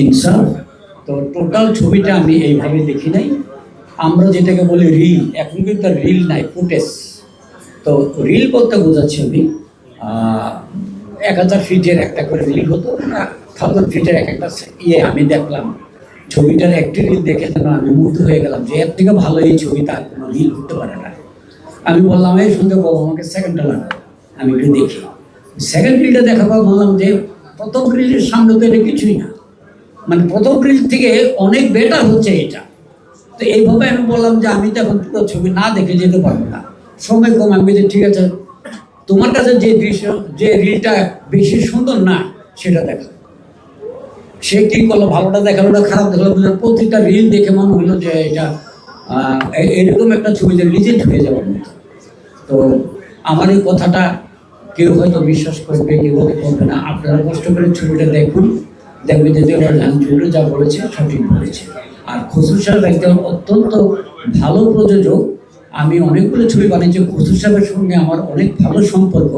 ইনসাফ। তো টোটাল ছবিটা আমি এইভাবে দেখি নাই। আমরা যেটাকে বলি রিল এখন কিন্তু রিল নাই ফুটেজ তো রিল বলতে বোঝাচ্ছি আমি এক হাজার ফিটের একটা করে রিল হতো থাউজেন্ড ফিটের এক একটা ইয়ে আমি দেখলাম। ছবিটার একটি রিল দেখে যেন আমি মুগ্ধ হয়ে গেলাম যে এর থেকে ভালো এই ছবি তার কোনো রিল হতে পারে না। আমি বললাম, এই সুন্দর বাবু, আমাকে সেকেন্ডটা লাগবে আমি একটু দেখি। সেকেন্ড রিলটা দেখার পর বললাম যে, প্রথম রিলের সামনে তো এটা কিছুই না। মানে প্রথম রিল থেকে অনেক বেটার হচ্ছে এটা। তো এইভাবে আমি বললাম যে আমি তো এখন পুরো ছবি না দেখে যেতে পারব না। সময় কম, আমি যে ঠিক আছে, তোমার কাছে যে দৃশ্য, যে রিলটা বেশি সুন্দর না, সেটা দেখা। সে কি করল? ভালোটা দেখাল না, খারাপ দেখাল? প্রতিটা রিল দেখে মনে হলো যে এটা এরকম একটা ছবি যে রিজেক্ট হয়ে যাওয়ার মতো। তো আমার এই কথাটা কেউ হয়তো বিশ্বাস করবে, কেউ হয়তো করবে না। আপনারা কষ্ট করে ছবিটা দেখুন। দেখবে যে ছবিটা যা বলেছে, সঠিক বলেছে। আর খসরু সাহেব একজন অত্যন্ত ভালো প্রযোজক। আমি অনেকগুলো ছবি বানিয়েছি, খসরু সাহেবের সঙ্গে আমার অনেক ভালো সম্পর্ক।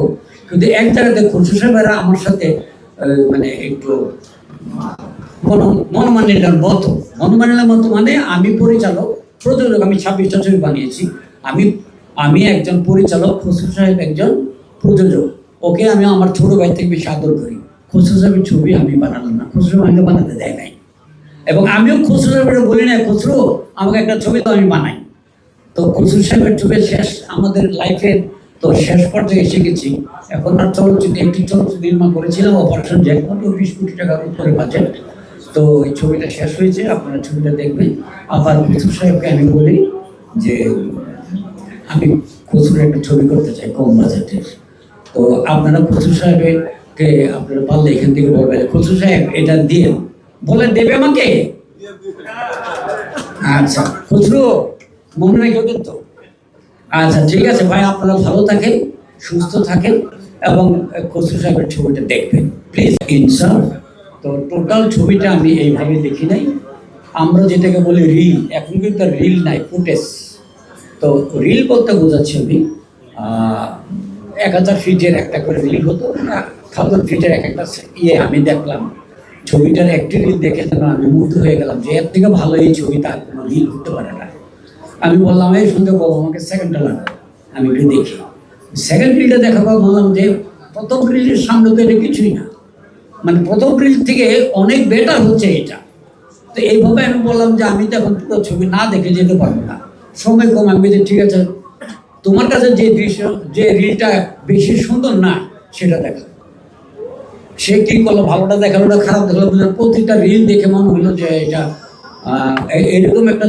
কিন্তু এক জায়গাতে খসরু সাহেবেরা আমার সাথে মানে একটু মন মনমানিলার মতো। মনমানিলার মতো মানে আমি পরিচালক, প্রযোজক, আমি ছাব্বিশটা ছবি বানিয়েছি। আমি আমি একজন পরিচালক, খসরু সাহেব একজন প্রযোজক। ওকে আমি আমার ছোট ভাই থেকে বেশি আদর করি। সাহেবের ছবি আমি বানালাম না, খসরু আমাকে বানাতে দেয় নাই। এবং আমিও খসরু সাহেবের বলি না খসরু, আমাকে একটা ছবি তো আমি বানাই। তো খসরু সাহেবের ছবি শেষ, আমাদের লাইফের তো শেষ পর্যায়ে এসে গেছি এখন আর চলচ্চিত্র, একটি চলচ্চিত্র নির্মাণ করেছিলাম অপারেশন জ্যাকপট বিশ কোটি টাকার উপরে বাজেট তো এই ছবিটা শেষ হয়েছে, আপনারা ছবিটা দেখবেন। আবার খসরু সাহেবকে আমি বলি যে, আমি খসরুর একটা ছবি করতে চাই কম বাজেটের তো আপনারা খসরু সাহেবকে আপনারা পারলে এখান থেকে বলবেন খসরু সাহেব, এটা দিয়ে বলে দেবে আমাকে? আচ্ছা খুচরো? মনে রেখে কিন্তু আচ্ছা ঠিক আছে, ভাই, আপনারা ভালো থাকেন, সুস্থ থাকেন, এবং খসরু সাহেবের ছবিটা দেখবেন। প্লিজ ইনসাফ তো টোটাল ছবিটা আমি এইভাবে দেখি নাই। আমরা যেটাকে বলি রিল এখন কিন্তু রিল নাই ফুটেজ তো রিল বলতে বোঝাচ্ছি আমি এক হাজার ফিটের একটা করে রিল হতো। থাউজেন্ড ফিটের এক একটা ইয়ে আমি দেখলাম, ছবিটার একটি রিল দেখে আমি মুগ্ধ হয়ে গেলাম যে এর থেকে ভালো এই ছবি তার কোনো রিল হতে পারে না। আমি বললাম, এই সুন্দর বাবু, আমাকে সেকেন্ডটা লাগবে। আমি একটু দেখি। সেকেন্ড রিলটা দেখার পর বললাম যে, প্রথম রিলের সামনে তো এটা কিছুই না। মানে প্রথম রিল থেকে অনেক বেটার হচ্ছে এটা। তো এইভাবে আমি বললাম যে, আমি তো এখন পুরো ছবি না দেখে যেতে পারব না। সময় কম। আমি যে ঠিক আছে, তোমার কাছে যে দৃশ্য, যে রিলটা বেশি সুন্দর না, সেটা দেখা সে কি করল? ভালোটা দেখাল খারাপ দেখাল? প্রতিটা রিল দেখে মনে হলো যে এটা এরকম একটা